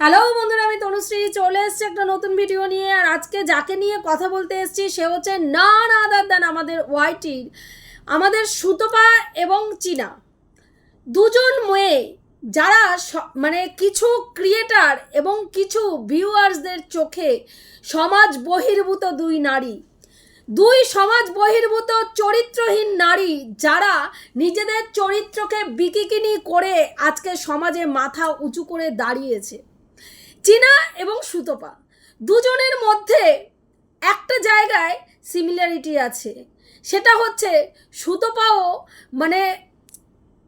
Hello বন্ধুরা, আমি তনুশ্রী। চলে এসেছি একটা নতুন ভিডিও নিয়ে, আর আজকে যাকে নিয়ে কথা বলতে এসেছি, সে হচ্ছে না না আদার দেন আমাদের ওয়াইটির আমাদের সুতপা এবং চীনা। দুজন মেয়ে, যারা মানে কিছু ক্রিয়েটার এবং কিছু ভিউয়ার্সদের চোখে সমাজ বহির্ভূত দুই নারী। দুই সমাজ বহির্ভূত চরিত্রহীন নারী, যারা নিজেদের চরিত্রকে বিকিকিনি করে আজকে সমাজে মাথা উঁচু করে দাঁড়িয়েছে। চীনা এবং সুতপা। দুজনের মধ্যে একটা জায়গায় সিমিলারিটি আছে। সেটা হচ্ছে সুতপাও মানে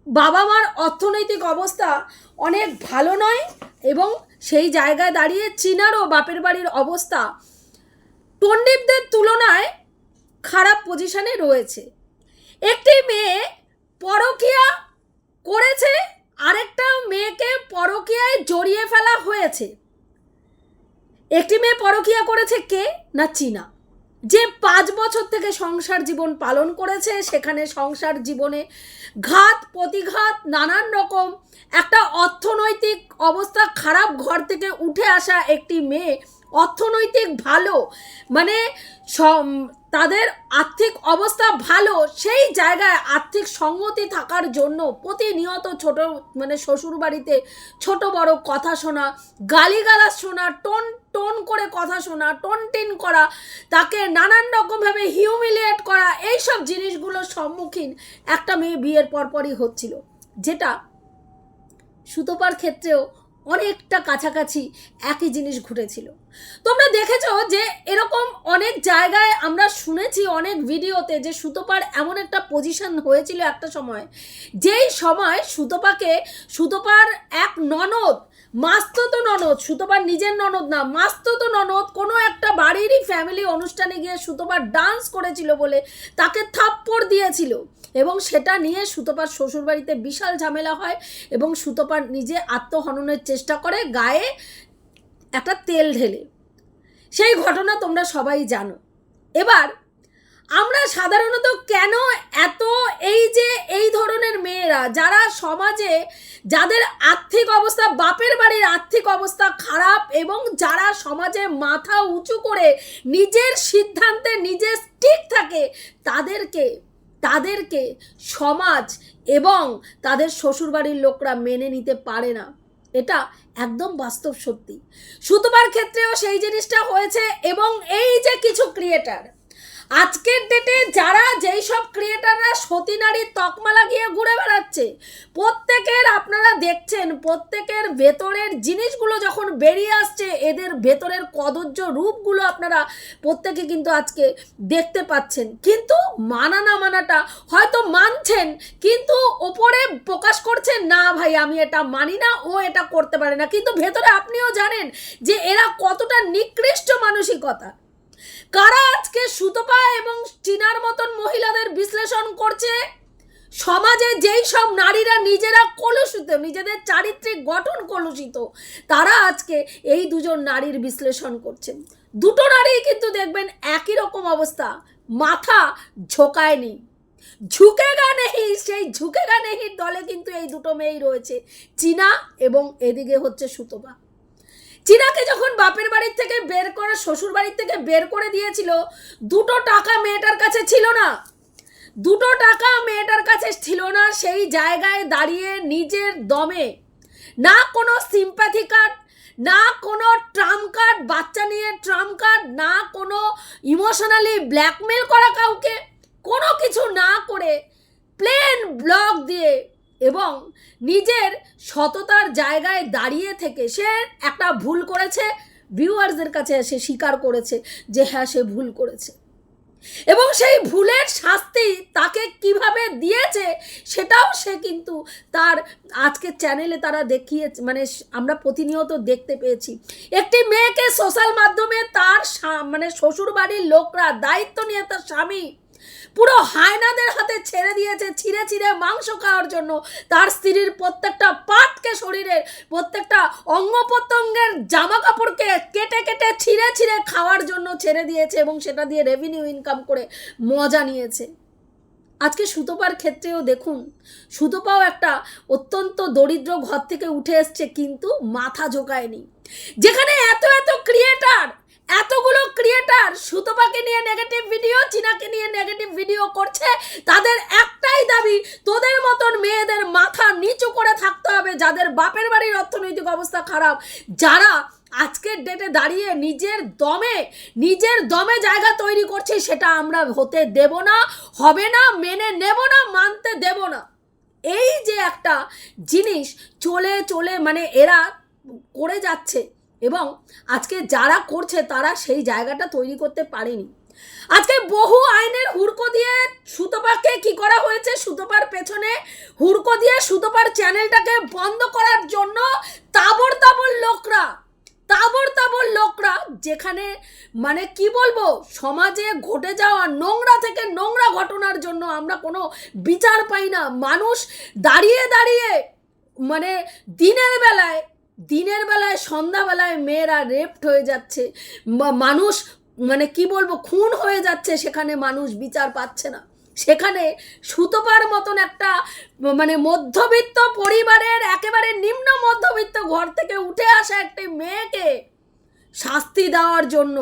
বাবা মার অর্থনৈতিক অবস্থা অনেক ভালো নয় এবং সেই জায়গায় দাঁড়িয়ে চীনারও বাপের বাড়ির অবস্থা টন্ডিপদের তুলনায় খারাপ পজিশনে রয়েছে। একটি মেয়ে পরকিয়া করেছে, আরেকটা মেয়েকে পরকিয়ায় জড়িয়ে ফেলা হয়েছে। একটি মেয়ে পরকিয়া করেছে কে? না, চীনা। যে পাঁচ বছর থেকে সংসার জীবন পালন করেছে, সেখানে সংসার জীবনে ঘাত, প্রতিঘাত, নানান রকম একটা অর্থনৈতিক অবস্থা খারাপ ঘর থেকে উঠে আসা একটি মেয়ে অর্থনৈতিক ভালো মানে তাদের আর্থিক অবস্থা ভালো, সেই জায়গায় আর্থিক সঙ্গতি থাকার জন্য প্রতিনিয়ত ছোট মানে শ্বশুর বাড়িতে ছোট বড় কথা শোনা, গালিগালাজ শোনা, টোন টোন করে কথা শোনা, টোন, টিন করা, তাকে নানান রকমভাবে হিউমিলিয়েট করা, এইসব জিনিসগুলোর সম্মুখীন একটা মেয়ে বিয়ের পরপরই হচ্ছিল, যেটা সুতোপার ক্ষেত্রেও অনেকটা কাছাকাছি একই জিনিস ঘটেছিল। তোমরা দেখেছ যে এরকম অনেক জায়গায় আমরা শুনেছি, অনেক ভিডিওতে যে সুতোপার এমন একটা পজিশন হয়েছিল একটা সময়। যেই সময় সুতোপাকে, সুতোপার এক ননদ, মাস্ততো ননদ, সুতোপার নিজের ননদ না, মাস্ততো ননদ কোনো একটা বাড়িরই ফ্যামিলি অনুষ্ঠানে গিয়ে সুতোপার ডান্স করেছিল বলে তাকে থাপ্পড় দিয়েছিল। এবং সেটা নিয়ে সুতোপার শ্বশুরবাড়িতে বিশাল ঝামেলা হয় এবং সুতোপার নিজে আত্মহননের চেষ্টা করে, গায়ে একটা তেল ঢেলে। সেই ঘটনা তোমরা সবাই জানো। এবার আমরা সাধারণত কেন এত এই যে এই ধরনের মেয়েরা, যারা সমাজে যাদের আর্থিক অবস্থা, বাপের বাড়ির আর্থিক অবস্থা খারাপ এবং যারা সমাজে মাথা উঁচু করে নিজের সিদ্ধান্তে নিজে ঠিক থাকে, তাদেরকে তাদেরকে সমাজ এবং তাদের শ্বশুরবাড়ির লোকরা মেনে নিতে পারে না। এটা একদম বাস্তব সত্যি। সুতোবার ক্ষেত্রেও সেই জিনিসটা হয়েছে এবং এই যে কিছু ক্রিয়েটার আজকের ডেটে যারা যেই সব ক্রিয়েটাররা সতী নারীর তকমা লাগিয়ে ঘুরে বেড়াচ্ছে, প্রত্যেকের আপনারা দেখছেন, প্রত্যেকের ভেতরের জিনিসগুলো যখন বেরিয়ে আসছে, এদের ভেতরের কদর্য রূপগুলো আপনারা প্রত্যেকে কিন্তু আজকে দেখতে পাচ্ছেন। কিন্তু মানা না মানাটা হয়তো মানছেন, কিন্তু ওপরে প্রকাশ করছেন, না ভাই, আমি এটা মানি না, ও এটা করতে পারে না। কিন্তু ভেতরে আপনিও জানেন যে এরা কতটা নিকৃষ্ট মানসিকতা। কারা আজকে সুতপা এবং চীনার মতন মহিলাদের বিশ্লেষণ করছে? সমাজে যেই সব নারীরা নিজেরা কলুষিত, নিজেদের চারিত্রিক গঠন কলুষিত, তারা আজকে এই দুজন নারীর বিশ্লেষণ করছেন। দুটো নারী কিন্তু দেখবেন একই রকম অবস্থা, মাথা ঝোকায়নি। ঝুঁকে গা নেহি সেই ঝুঁকে গা নেহির দলে কিন্তু এই দুটো মেয়েই রয়েছে, চীনা এবং এদিকে হচ্ছে সুতপা। চীনাকে যখন বাপের বাড়ির থেকে বের করে, শ্বশুর বাড়ির থেকে বের করে দিয়েছিল, দুটো টাকা মেয়েটার কাছে ছিল না। দুটো টাকা মেয়েটার কাছে ছিল না, সেই জায়গায় দাঁড়িয়ে নিজের দমে। না কোনো সিম্প্যাথি কার্ড না কোনো ট্রাম কার্ড বাচ্চা নিয়ে ট্রাম কার্ড না কোনো ইমোশনালি ব্ল্যাকমেল করা কাউকে। কোনো কিছু না করে প্লেন ব্লক দিয়ে এবং নিজের সততার জায়গায় দাঁড়িয়ে থেকে সে একটা ভুল করেছে ভিউয়ার্সদের কাছে এসে স্বীকার করেছে যে হ্যাঁ সে ভুল করেছে। এবং সেই ভুলের শাস্তি তাকে কীভাবে দিয়েছে সেটাও সে কিন্তু তার আজকে চ্যানেলে তারা দেখিয়ে মানে আমরা প্রতিনিয়ত দেখতে পেয়েছি। একটি মেয়েকে সোশ্যাল মাধ্যমে তার মানে শ্বশুর বাড়ির লোকরা দায়িত্ব নিয়ে তার স্বামী পুরো হায়নাদের হাতে ছেড়ে দিয়েছে, ছিঁড়ে ছিঁড়ে মাংস খাওয়ার জন্য। তার স্ত্রীর প্রত্যেকটা পাটকে শরীরের প্রত্যেকটা অঙ্গ প্রত্যঙ্গের জামা কাপড়কে কেটে কেটে ছিঁড়ে ছিঁড়ে খাওয়ার জন্য ছেড়ে দিয়েছে এবং সেটা দিয়ে রেভিনিউ ইনকাম করে মজা নিয়েছে। আজকে সুতোপার ক্ষেত্রেও দেখুন, সুতোপাও একটা অত্যন্ত দরিদ্র ঘর থেকে উঠে এসছে, কিন্তু মাথা ঝোকায়নি। যেখানে এত এত ক্রিয়েটার এতগুলো ক্রিয়েটার সুতোপাকে নিয়ে নেগেটিভ ভিডিও চীনাকে নিয়ে নেগেটিভ ভিডিও করছে। তাদের একটাই দাবি, তোদের মতন মেয়েদের মাথা নিচু করে থাকতে হবে, যাদের বাপের বাড়ির অর্থনৈতিক অবস্থা খারাপ। যারা আজকের ডেটে দাঁড়িয়ে নিজের দমে নিজের দমে জায়গা তৈরি করছে, সেটা আমরা হতে দেব না, হবে না, মেনে নেব না, মানতে দেব না। এই যে একটা জিনিস চলে চলে মানে এরা করে যাচ্ছে। এবং আজকে যারা করছে তারা সেই জায়গাটা তৈরি করতে পারেনি। আজকে বহু আইনের হুড়কো দিয়ে সুতোপাকে কি করা হয়েছে? সুতোপার পেছনে হুড়কো দিয়ে সুতোপার চ্যানেলটাকে বন্ধ করার জন্য তাবড় তাবড় লোকরা, তাবড় তাবর লোকরা যেখানে মানে কি বলব, সমাজে ঘটে যাওয়া নোংরা থেকে নোংরা ঘটনার জন্য আমরা কোনো বিচার পাই না। মানুষ দাঁড়িয়ে দাঁড়িয়ে মানে দিনের বেলায় দিনের বেলায় সন্ধ্যাবেলায় মেয়েরা রেপড হয়ে যাচ্ছে। মানুষ মানে কি বলব, খুন হয়ে যাচ্ছে, সেখানে মানুষ বিচার পাচ্ছে না। সেখানে সুতোপার মতন একটা মানে মধ্যবিত্ত পরিবারের একেবারে নিম্ন মধ্যবিত্ত ঘর থেকে উঠে আসা একটি মেয়েকে শাস্তি দেওয়ার জন্য।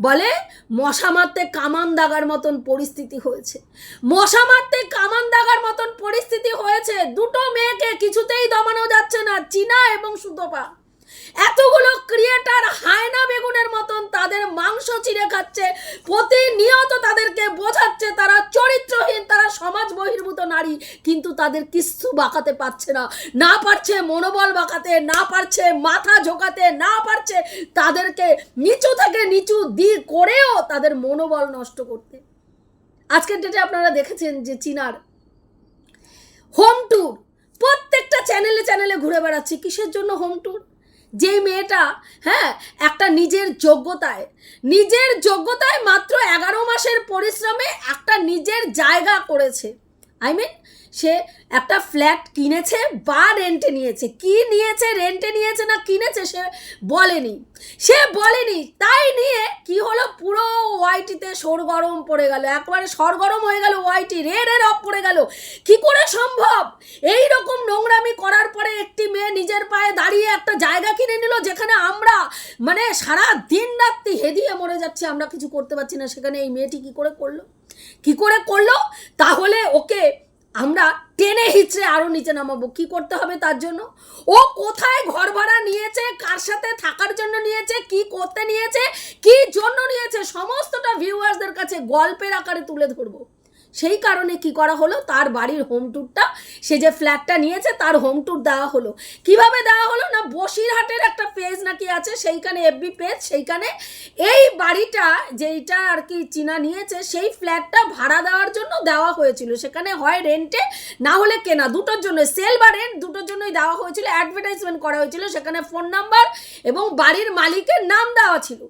বলে, মশা মারতে কামান দাগার মতন পরিস্থিতি হয়েছে। মশা মারতে কামান দাগার মতন পরিস্থিতি হয়েছে। দুটো মেয়েকে কিছুতেই দমানো যাচ্ছে না। চীনা এবং সুতপা। এতগুলো ক্রিয়েটার হায়না বেগুনের মতন তাদের মাংস চিড়ে খাচ্ছে, প্রতিনিয়ত তাদেরকে বোঝাচ্ছে তারা চরিত্রহীন, তারা সমাজ বহির্ভূত নারী, কিন্তু তাদের কিচ্ছু বাঁকাতে পারছে না। না পারছে মনোবল বাঁকাতে, না পারছে মাথা ঝোকাতে, না পারছে তাদেরকে নিচু থেকে নিচু দি করেও তাদের মনোবল নষ্ট করতে। আজকের ডেটে আপনারা দেখেছেন যে চীনার হোম ট্যুর প্রত্যেকটা চ্যানেলে চ্যানেলে ঘুরে বেড়াচ্ছে। কিসের জন্য হোম ট্যুর যেই মেয়েটা হ্যাঁ একটা নিজের যোগ্যতায় নিজের যোগ্যতায় মাত্র এগারো মাসের পরিশ্রমে একটা নিজের জায়গা করেছে। আই মিন সে একটা ফ্ল্যাট কিনেছে বা রেন্টে নিয়েছে। কি নিয়েছে রেন্টে নিয়েছে না কিনেছে সে বলেনি। সে বলেনি, তাই নিয়ে কি হলো? পুরো ওয়াইটিতে সরগরম পড়ে গেল। একবারে সরগরম হয়ে গেল ওয়াইটি রে রে রব পড়ে গেল। কি করে সম্ভব? এই রকম নোংরামি করার পরে একটি মেয়ে নিজের পায়ে দাঁড়িয়ে একটা জায়গা কিনে নিল যেখানে আমরা মানে সারা দিন রাত্রি হেদিয়ে মরে যাচ্ছি, আমরা কিছু করতে পারছি না। সেখানে এই মেয়েটি কি করে করল? কি করে করল? তাহলে ওকে আমরা টেনে হিচড়ে আরও নিচে নামাবো। কি করতে হবে তার জন্য? ও কোথায় ঘর ভাড়া নিয়েছে? কার সাথে থাকার জন্য নিয়েছে? কি করতে নিয়েছে? কি জন্য নিয়েছে? সমস্তটা ভিউয়ার্সদের কাছে গল্পের আকারে তুলে ধরবো। সেই কারণে কি করা হলো? তার বাড়ির হোম ট্যুরটা সে যে ফ্ল্যাটটা নিয়েছে তার হোম ট্যুর দেওয়া হলো। কীভাবে দেওয়া হলো না? বসিরহাটের একটা পেজ নাকি আছে, সেইখানে এফবি পেজ সেইখানে এই বাড়িটা যেইটা আর কি চীনা নিয়েছে, সেই ফ্ল্যাটটা ভাড়া দেওয়ার জন্য দেওয়া হয়েছিল। সেখানে হয় রেন্টে না হলে কেনা। দুটোর জন্য সেল বা রেন্ট দুটোর জন্যই দেওয়া হয়েছিল অ্যাডভার্টাইজমেন্ট করা হয়েছিল। সেখানে ফোন নাম্বার এবং বাড়ির মালিকের নাম দেওয়া ছিল।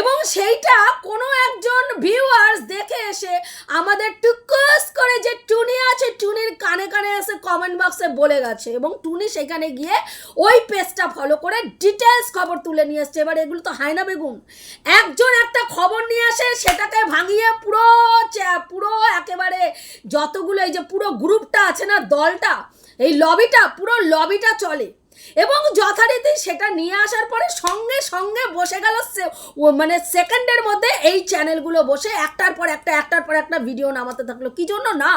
এবং সেইটা কোনো একজন ভিউয়ার্স দেখে এসে আমাদের টুকুস করে যে টুনি আছে, টুনির কানে কানে এসে কমেন্ট বক্সে বলে গেছে। এবং টুনি সেখানে গিয়ে ওই পেজটা ফলো করে ডিটেলস খবর তুলে নিয়ে এসছে। এবার এগুলো তো হায়না বেগুন একজন একটা খবর নিয়ে আসে, সেটাকে ভাঙিয়ে পুরো পুরো একেবারে যতগুলো এই যে পুরো গ্রুপটা আছে না, দলটা, এই লবিটা পুরো লবিটা চলে। এবং যথারীতি সেটা নিয়ে আসার পরে সঙ্গে সঙ্গে বসে গেল মানে সেকেন্ডের মধ্যে এই চ্যানেলগুলো বসে একটার পর একটা, একটার পর একটা ভিডিও নামাতে থাকল। কি জন্য না?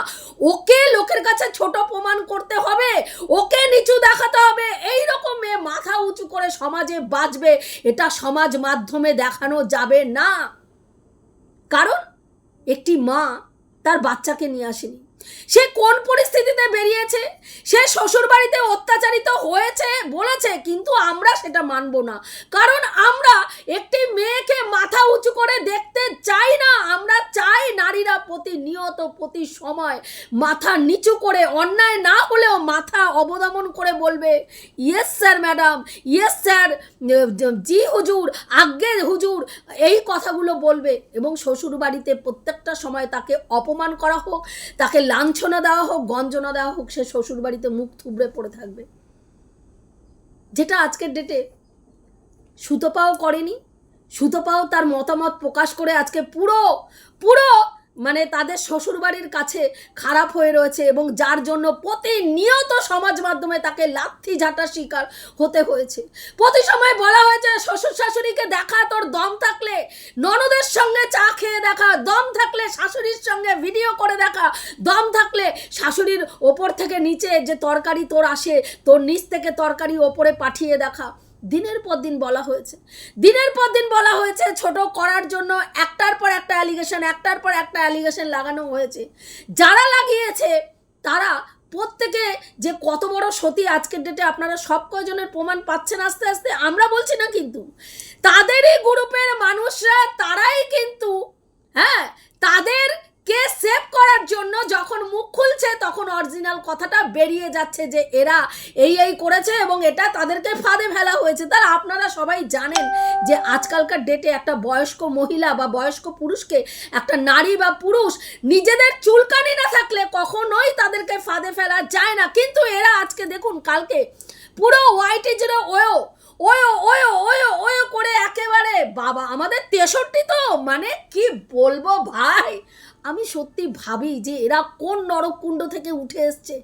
ওকে লোকের কাছে ছোট প্রমাণ করতে হবে, ওকে নিচু দেখাতে হবে। এই রকম মেয়ে মাথা উঁচু করে সমাজে বাঁচবে এটা সমাজ মাধ্যমে দেখানো যাবে না। কারণ একটি মা তার বাচ্চাকে নিয়ে আসেনি। সে কোন পরিস্থিতিতে বেরিয়েছে? সে শ্বশুর বাড়িতে অত্যাচারিত হয়েছে বলেছে, কিন্তু আমরা সেটা মানব না। কারণ আমরা একটি মেয়েকে মাথা উঁচু করে দেখতে চাই না। আমরা চাই নারীরা প্রতিনিয়ত, প্রতি সময় মাথা নিচু করে, অন্যায় না হলেও মাথা অবদমন করে বলবে yes sir madam yes sir জি, হুজুর, আজ্ঞে, হুজুর। এই কথাগুলো বলবে এবং শ্বশুর বাড়িতে প্রত্যেকটা সময় তাকে অপমান করা হোক, তাকে লাঞ্ছনা দেওয়া হোক, গঞ্জনা দেওয়া হোক, সে শ্বশুর বাড়িতে মুখ থুবড়ে পড়ে থাকবে। যেটা আজকের ডেটে সুতপাও করেনি, সুতপাও তার মতামত প্রকাশ করে আজকে পুরো পুরো মানে তাদের শ্বশুরবাড়ির কাছে খারাপ হয়ে রয়েছে এবং যার জন্য প্রতিনিয়ত সমাজ মাধ্যমে তাকে লাথি ঝাঁটার শিকার হতে হয়েছে। প্রতি সময় বলা হয়েছে, শ্বশুর শাশুড়িকে দেখা, তোর দম থাকলে ননদের সঙ্গে চা খেয়ে দেখা, দম থাকলে শাশুড়ির সঙ্গে ভিডিও করে দেখা, দম থাকলে শাশুড়ির ওপর থেকে নিচে যে তরকারি তোর আসে, তোর নিচ থেকে তরকারি ওপরে পাঠিয়ে দেখা। দিনের পর দিন বলা হয়েছে। দিনের পর দিন বলা হয়েছে, ছোট করার জন্য একটার পর একটা অ্যালিগেশন একটার পর একটা অ্যালিগেশন লাগানো হয়েছে। যারা লাগিয়েছে, তারা প্রত্যেকে যে কত বড় সতী আজকের ডেটে আপনারা সব কয়জনের প্রমাণ পাচ্ছেন আস্তে আস্তে, আমরা বলছি না কিন্তু। তাদেরই গ্রুপের মানুষরা, তারাই কিন্তু হ্যাঁ তাদের কে সেভ করার জন্য যখন মুখ খুলছে, তখন অরিজিনাল কথাটা বেরিয়ে যাচ্ছে যে এরা এই এই করেছে এবং এটা তাদেরকে ফাঁদে ফেলা হয়েছে। তার আপনারা সবাই জানেন যে আজকালকার ডেটে একটা বয়স্ক মহিলা বা বয়স্ক পুরুষকে, একটা নারী বা পুরুষ নিজেদের চুলকানি না থাকলে কখনোই তাদেরকে ফাঁদে ফেলা যায় না। কিন্তু এরা আজকে দেখুন, কালকে পুরো হোয়াইট জুড়ে ওয়ো ওয়ো ওয়ো ওয়ো ওয়ো করে একেবারে, বাবা, আমাদের তেষট্টি তো? মানে কি বলব ভাই? আমি সত্যি ভাবি যে এরা কোন নরককুণ্ড থেকে উঠে এসছে।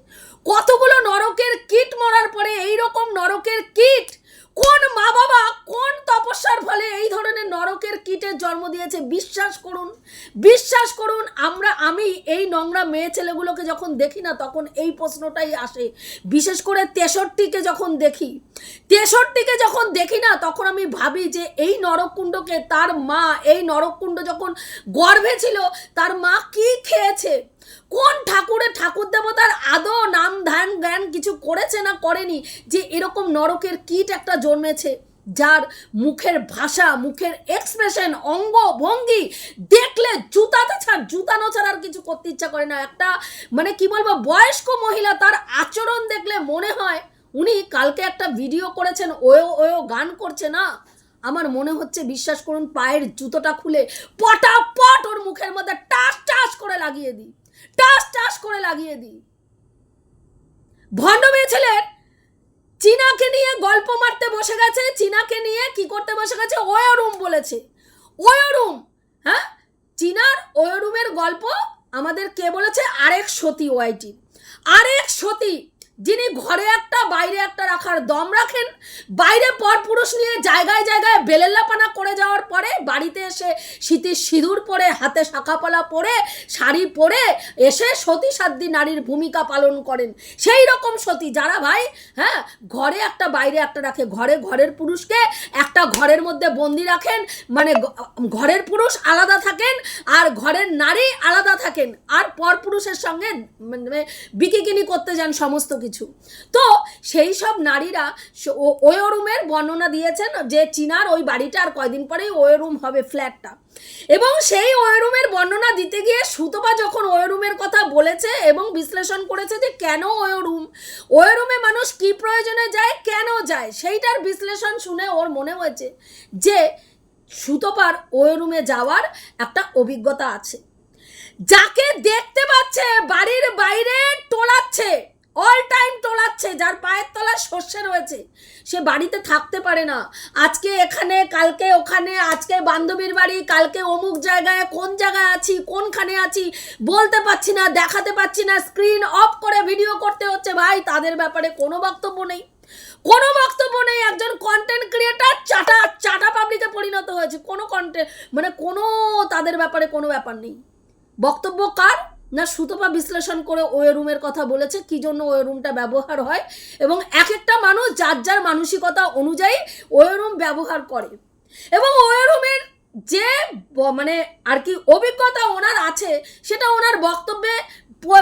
কতগুলো নরকের কিট মরার পরে এই রকম নরকের কিট কোন মা বাবা কোন তপস্যার ফলে এই ধরনের নরকের কিটের জন্ম দিয়েছে? বিশ্বাস করুন বিশ্বাস করুন, আমরা, আমি এই নোংরা মেয়ে ছেলেগুলোকে যখন দেখি না, তখন এই প্রশ্নটাই আসে। বিশেষ করে তেষট্টিকে যখন দেখি, তেষট্টিকে যখন দেখি না, তখন আমি ভাবি যে এই নরককুণ্ডকে তার মা, এই নরককুণ্ড যখন গর্ভে ছিল, তার মা কি খেয়েছে? কোন ঠাকুরের ঠাকুর দেবতার আদৌ নাম ধ্যান জ্ঞান কিছু করেছে না করেনি যে এরকম নরকের কীট একটা জন্মেছে, যার মুখের ভাষা, মুখের এক্সপ্রেশন অঙ্গ ভঙ্গি দেখলে জুতাতে ছাড়, জুতানো ছাড়া আর কিছু করতে ইচ্ছা করে না। একটা মানে কি বলব, বয়স্ক মহিলা তার আচরণ দেখলে মনে হয় উনি কালকে একটা ভিডিও করেছেন, ওয়ো ওয়ো গান করছে না? আমার মনে হচ্ছে, বিশ্বাস করুন, পায়ের জুতোটা খুলে পটাপট ওর মুখের মধ্যে টাস টাস করে লাগিয়ে দিই, টাস টাস করে লাগিয়ে দিই। ভণ্ড মেয়ে ছেলের? চীনাকে নিয়ে গল্প মারতে বসে গেছে, চীনাকে নিয়ে কি করতে বসে গেছে? ওয়রুম বলেছে। ওয়রুম হ্যাঁ? চীনার ওয়রুমের গল্প আমাদের কে বলেছে? আরেক সতী ওয়াইটি। আরেক সতী যিনি ঘরে একটা, বাইরে একটা রাখার দম রাখেন, বাইরে পরপুরুষ নিয়ে জায়গায় জায়গায় বেলেল্লাপানা করে যাওয়ার পরে বাড়িতে এসে শীতের সিঁদুর পরে, হাতে শাখাপলা পরে, শাড়ি পরে এসে সতী সাধ্যী নারীর ভূমিকা পালন করেন। সেই রকম সতী। যারা ভাই হ্যাঁ ঘরে একটা, বাইরে একটা রাখে। ঘরে ঘরের পুরুষকে একটা ঘরের মধ্যে বন্দি রাখেন মানে ঘরের পুরুষ আলাদা থাকেন আর ঘরের নারী আলাদা থাকেন। আর পরপুরুষের সঙ্গে মানে বিকিকিনি করতে যান সমস্ত কিছু। তো সেই সব নারীরা ওয়ো রুমের বর্ণনা দিয়েছেন যে চীনার ওই বাড়িটা আর কয়দিন পরেই ওয়ো রুম হবে, ফ্ল্যাটটা। এবং সেই ওয়ো রুমের বর্ণনা দিতে গিয়ে সুতপা যখন ওয়ো রুমের কথা বলেছে এবং বিশ্লেষণ করেছে যে কেন ওয়ো রুম ওয়ো রুমে মানুষ কি প্রয়োজনে যায়, কেন যায়, সেইটার বিশ্লেষণ শুনে ওর মনে হয়েছে যে সুতপার ওয়ো রুমে যাওয়ার একটা অভিজ্ঞতা আছে। যাকে দেখতে পাচ্ছে, বাড়ির বাইরে টোলাচ্ছে অল টাইম তোলাচ্ছে, যার পায়ের তলায় শস্যে রয়েছে। সে বাড়িতে থাকতে পারে না। আজকে এখানে, কালকে ওখানে, আজকে বান্ধবীর বাড়ি, কালকে অমুক জায়গায়, কোন জায়গায় আছি, কোনখানে আছি, বলতে পারছি না, দেখাতে পারছি না স্ক্রিন অফ করে ভিডিও করতে হচ্ছে। ভাই, তাদের ব্যাপারে কোনো বক্তব্য নেই। কোনো বক্তব্য নেই। একজন কন্টেন্ট ক্রিয়েটার চাটা চাটা পাবলিকে পরিণত হয়েছে। কোনো কন্টেন্ট মানে কোনো তাদের ব্যাপারে কোনো ব্যাপার নেই। বক্তব্য কার? না সুতপা বিশ্লেষণ করে ওয়ে রুমের কথা বলেছে, কি জন্য ওয়ে রুমটা ব্যবহার হয়? এবং এক একটা মানুষ যার যার মানসিকতা অনুযায়ী ওয়ে রুম ব্যবহার করে। এবং ওয়ে রুমের যে মানে আর কি অভিজ্ঞতা ওনার আছে, সেটা ওনার বক্তব্যে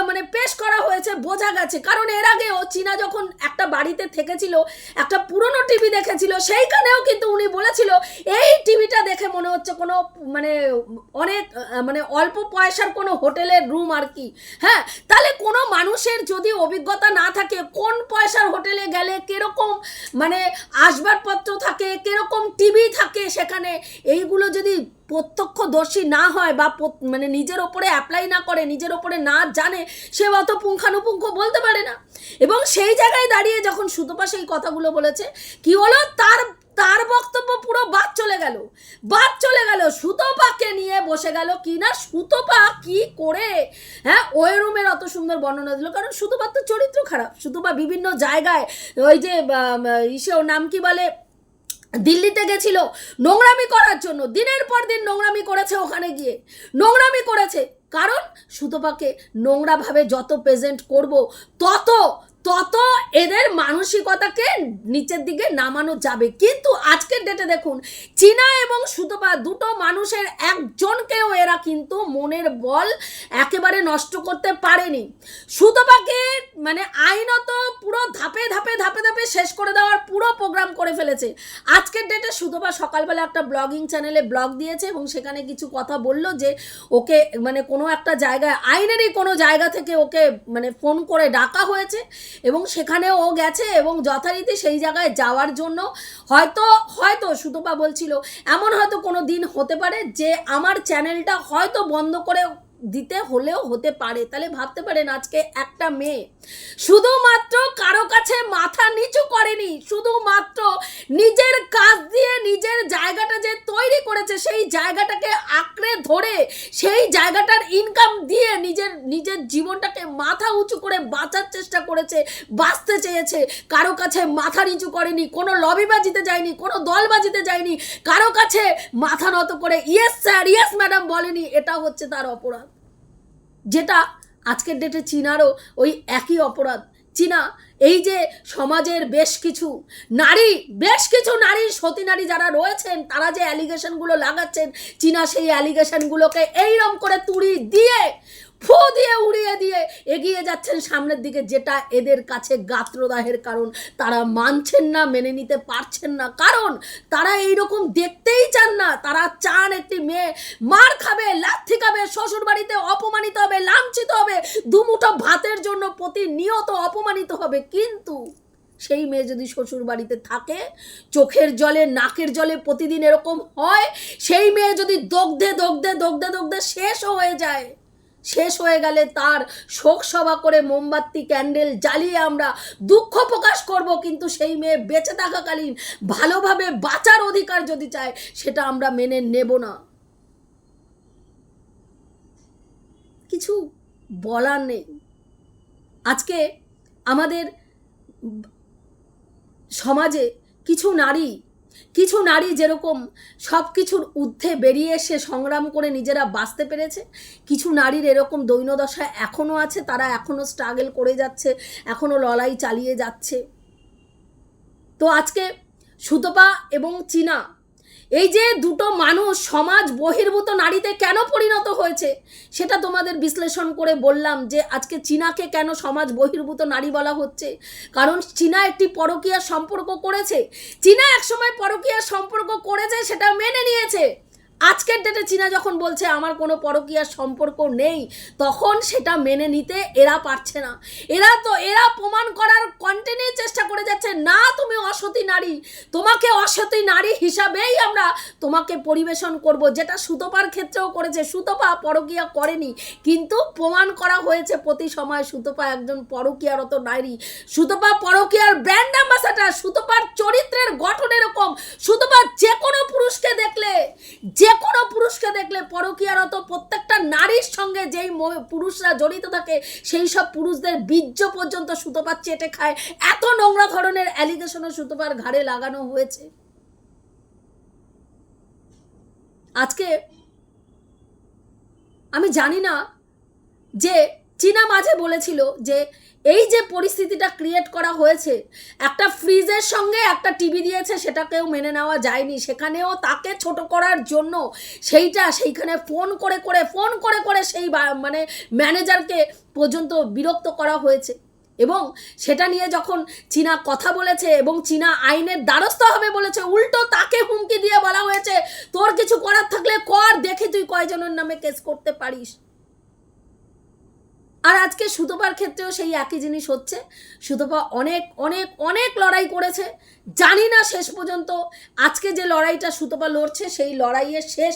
মানে পেশ করা হয়েছে, বোঝা গেছে। কারণ এর আগেও চীনা যখন একটা বাড়িতে থেকেছিল, একটা পুরনো টিভি দেখেছিল, সেইখানেও কিন্তু উনি বলেছিল, এই টিভিটা দেখে মনে হচ্ছে কোনো মানে অনেক মানে অল্প পয়সার কোনো হোটেলের রুম আর কি। হ্যাঁ তাহলে কোনো মানুষের যদি অভিজ্ঞতা না থাকে, কোন পয়সার হোটেলে গেলে কীরকম মানে আসবাবপত্র থাকে, কীরকম টিভি থাকে সেখানে, এইগুলো যদি প্রত্যক্ষদর্শী না হয় বা মানে নিজের ওপরে অ্যাপ্লাই না করে, নিজের ওপরে না জানে, সে অত পুঙ্খানুপুঙ্খ বলতে পারে না। এবং সেই জায়গায় দাঁড়িয়ে যখন সুতপা সেই কথাগুলো বলেছে, কি হলো? তার তার বক্তব্য পুরো বাদ চলে গেল। বাদ চলে গেল। সুতোপাকে নিয়ে বসে গেল কি না? সুতোপা কি করে? হ্যাঁ ওই রুমের অত সুন্দর বর্ণনা দিল। কারণ সুতোপার তো চরিত্র খারাপ। সুতোপা বিভিন্ন জায়গায় ওই যে ইসেও নাম কি বলে? দিল্লিতে গেছিল নোংরামি করার জন্য। দিনের পর দিন নোংরামি করেছে ওখানে গিয়ে। নোংরামি করেছে। কারণ সুতপাকে নোংরাভাবে যত প্রেজেন্ট করব, তত তত এদের মানসিকতাকে নিচের দিকে নামানো যাবে। কিন্তু আজকের ডেটে দেখুন, চীনা এবং সুতপা দুটো মানুষের একজনকেও এরা কিন্তু মনের বল একেবারে নষ্ট করতে পারেনি। সুতপাকে মানে আইনত পুরো ধাপে ধাপে ধাপে ধাপে শেষ করে দেওয়ার পুরো প্রোগ্রাম করে ফেলেছে। আজকের ডেটে সুতপা সকালবেলা একটা ব্লগিং চ্যানেলে ব্লগ দিয়েছে এবং সেখানে কিছু কথা বলল যে ওকে মানে কোনো একটা জায়গায়, আইনেরই কোনো জায়গা থেকে ওকে মানে ফোন করে ডাকা হয়েছে। এবং সেখানে ও গেছে এবং যথারীতি সেই জায়গায় যাওয়ার জন্য হয়তো হয়তো সুতপা বলছিল, এমন হয়তো কোনো দিন হতে পারে যে আমার চ্যানেলটা হয়তো বন্ধ করে দিতে হলেও হতে পারে। তাহলে ভাবতে পারেন আজকে একটা মেয়ে শুধুমাত্র কারও কাছে মাথা নিচু করেনি, শুধুমাত্র নিজের কাজ দিয়ে নিজের জায়গাটা যে তৈরি করেছে, সেই জায়গাটাকে আঁকড়ে ধরে, সেই জায়গাটার ইনকাম দিয়ে নিজের নিজের জীবনটাকে মাথা উঁচু করে বাঁচার চেষ্টা করেছে, বাঁচতে চেয়েছে। কারও কাছে মাথা নিচু করেনি, কোনো লবিবাজিতে যায়নি, কোনো দলবাজিতে যায়নি, কারও কাছে মাথা নত করে ইয়েস স্যার ইয়েস ম্যাডাম বলেনি। এটা হচ্ছে তার অপরাধ। যেটা আজকের ডেটে চীনারও ওই একই অপরাধ। চীনা, এই যে সমাজের বেশ কিছু নারী, বেশ কিছু নারী, সতী নারী যারা রয়েছেন, তারা যে অ্যালিগেশনগুলো লাগাচ্ছেন, চীনা সেই অ্যালিগেশনগুলোকে এইরম করে তুড়ি দিয়ে ফু দিয়ে উড়িয়ে দিয়ে এগিয়ে যাচ্ছেন সামনের দিকে, যেটা এদের কাছে গাত্রদাহের কারণ। তারা মানছেন না, মেনে নিতে পারছেন না। কারণ তারা এই রকম দেখতেই চান না। তারা চান একটি মেয়ে মার খাবে, লাথি খাবে শ্বশুর বাড়িতে অপমানিত হবে, লাঞ্ছিত হবে, দুমুঠো ভাতের জন্য প্রতিনিয়ত অপমানিত হবে। কিন্তু সেই মেয়ে যদি শ্বশুর বাড়িতে থাকে, চোখের জলে, নাকের জলে প্রতিদিন এরকম হয়, সেই মেয়ে যদি দগ্ধে দগ্ধে দগ্ধে দগ্ধে শেষও হয়ে যায়। শেষ হয়ে গেলে তার শোক সভা করে মোমবাতি, ক্যান্ডেল জ্বালিয়ে আমরা দুঃখ প্রকাশ করব। কিন্তু সেই মেয়ে বেঁচে থাকাকালীন ভালোভাবে বাঁচার অধিকার যদি চায়, সেটা আমরা মেনে নেব না। কিছু বলার নেই। আজকে আমাদের সমাজে কিছু নারী কিছু নারী যেরকম সব কিছুর ঊর্ধ্বে বেরিয়ে এসে সংগ্রাম করে নিজেরা বাঁচতে পেরেছে, কিছু নারীর এরকম দৈনদশা এখনও আছে, তারা এখনও স্ট্রাগল করে যাচ্ছে, এখনও লড়াই চালিয়ে যাচ্ছে। তো আজকে সুতপা এবং চীনা এই যে দুটো মানুষ সমাজ বহির্ভূত নারীতে কেন পরিণত হয়েছে, সেটা তোমাদের বিশ্লেষণ করে বললাম যে আজকে চীনাকে কেন সমাজ বহির্ভূত নারী বলা হচ্ছে। কারণ চীনা একটি পরকীয়া সম্পর্ক করেছে। চীনা একসময় পরকীয়া সম্পর্ক করেছে, সেটা মেনে নিয়েছে। আজকের ডেটে চীনা যখন বলছে আমার কোনো পরকীয়ার সম্পর্ক নেই, তখন সেটা মেনে নিতে এরা পারছে না। এরা তো, এরা প্রমাণ করার কন্টিনিউ চেষ্টা করে যাচ্ছে, না, তুমি অসতী নারী। তোমাকে অসতী নারী হিসাবেই আমরা তোমাকে পরিবেশন করব। যেটা সুতপার ক্ষেত্রেও করেছে, সুতপা পরকীয়া করেনি। কিন্তু প্রমাণ করা হয়েছে প্রতি সময় সুতপা একজন পরকীয়ারত নারী। সুতপা পরকীয়ার ব্র্যান্ড অ্যাম্বাসাডার সুতপার চরিত্রের গঠন এরকম। সুতপা যে কোনো পুরুষকে দেখলে যে কোনো পুরুষকে দেখলে পরকীয়ারত প্রত্যেকটা নারীর সঙ্গে যেই পুরুষরা জড়িত থাকে, সেই সব পুরুষদের বীর্য পর্যন্ত সুতোপার চেটে খায়। এত নোংরা ধরনের অ্যালিগেশনও সুতোপার ঘাড়ে লাগানো হয়েছে। আজকে আমি জানি না যে চীনা মাঝে বলেছিল যে এই যে পরিস্থিতিটা ক্রিয়েট করা হয়েছে, একটা ফ্রিজের সঙ্গে একটা টিভি দিয়েছে, সেটাকেও মেনে নেওয়া যায়নি। সেখানেও তাকে ছোট করার জন্য সেইটা, সেইখানে ফোন করে করে ফোন করে করে সেই মানে ম্যানেজারকে পর্যন্ত বিরক্ত করা হয়েছে। এবং সেটা নিয়ে যখন চীনা কথা বলেছে এবং চীনা আইনের দ্বারস্থ হবে বলেছে, উল্টো তাকে হুমকি দিয়ে বলা হয়েছে, তোর কিছু করার থাকলে কর, দেখি তুই কয়জনের নামে কেস করতে পারিস? আর আজকে সুতপার ক্ষেত্রেও সেই একই জিনিস হচ্ছে। সুতপা অনেক অনেক অনেক লড়াই করেছে। জানি না শেষ পর্যন্ত আজকে যে লড়াইটা সুতপা লড়ছে, সেই লড়াইয়ের শেষ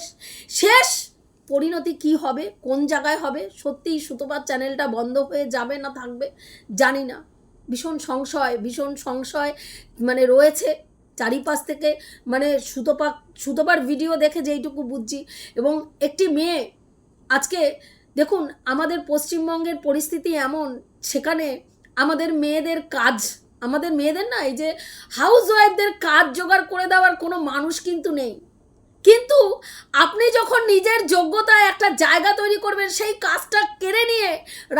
শেষ পরিণতি কি হবে, কোন জায়গায় হবে, সত্যিই সুতপার চ্যানেলটা বন্ধ হয়ে যাবে না থাকবে? জানি না। ভীষণ সংশয় ভীষণ সংশয় মানে রয়েছে চারিপাশ থেকে। মানে সুতপা, সুতপার ভিডিও দেখে যেইটুকু বুঝছি। এবং একটি মেয়ে আজকে দেখুন, আমাদের পশ্চিমবঙ্গের পরিস্থিতি এমন, সেখানে আমাদের মেয়েদের কাজ, আমাদের মেয়েদের না, এই যে হাউস ওয়াইফদের কাজ জোগাড় করে দেওয়ার কোনো মানুষ কিন্তু নেই। কিন্তু আপনি যখন নিজের যোগ্যতায় একটা জায়গা তৈরি করবেন, সেই কাজটা কেড়ে নিয়ে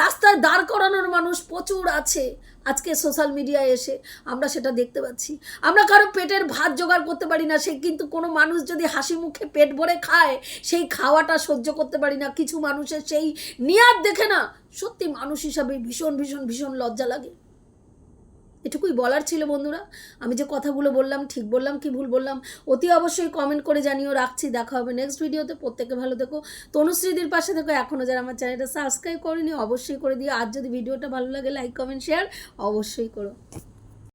রাস্তায় দাঁড় করানোর মানুষ প্রচুর আছে। আজকে সোশ্যাল মিডিয়ায় এসে আমরা সেটা দেখতে পাচ্ছি। আমরা কারও পেটের ভাত জোগাড় করতে পারি না, সে কিন্তু কোনো মানুষ যদি হাসি মুখে পেট ভরে খায়, সেই খাওয়াটা সহ্য করতে পারি না। কিছু মানুষের সেই নিয়াদ দেখে না, সত্যি মানুষ হিসাবে ভীষণ ভীষণ ভীষণ লজ্জা লাগে। এটুকুই বলার ছিল বন্ধুরা। আমি যে কথাগুলো বললাম, ঠিক বললাম কি ভুল বললাম, অতি অবশ্যই কমেন্ট করে জানিও। রাখছি, দেখা হবে নেক্সট ভিডিওতে প্রত্যেকে ভালো দেখো তনুশ্রীদের পাশে দেখো এখনও যারা আমার চ্যানেলটা সাবস্ক্রাইব করেনি, অবশ্যই করে দিও। আর যদি ভিডিওটা ভালো লাগে লাইক কমেন্ট শেয়ার অবশ্যই করো।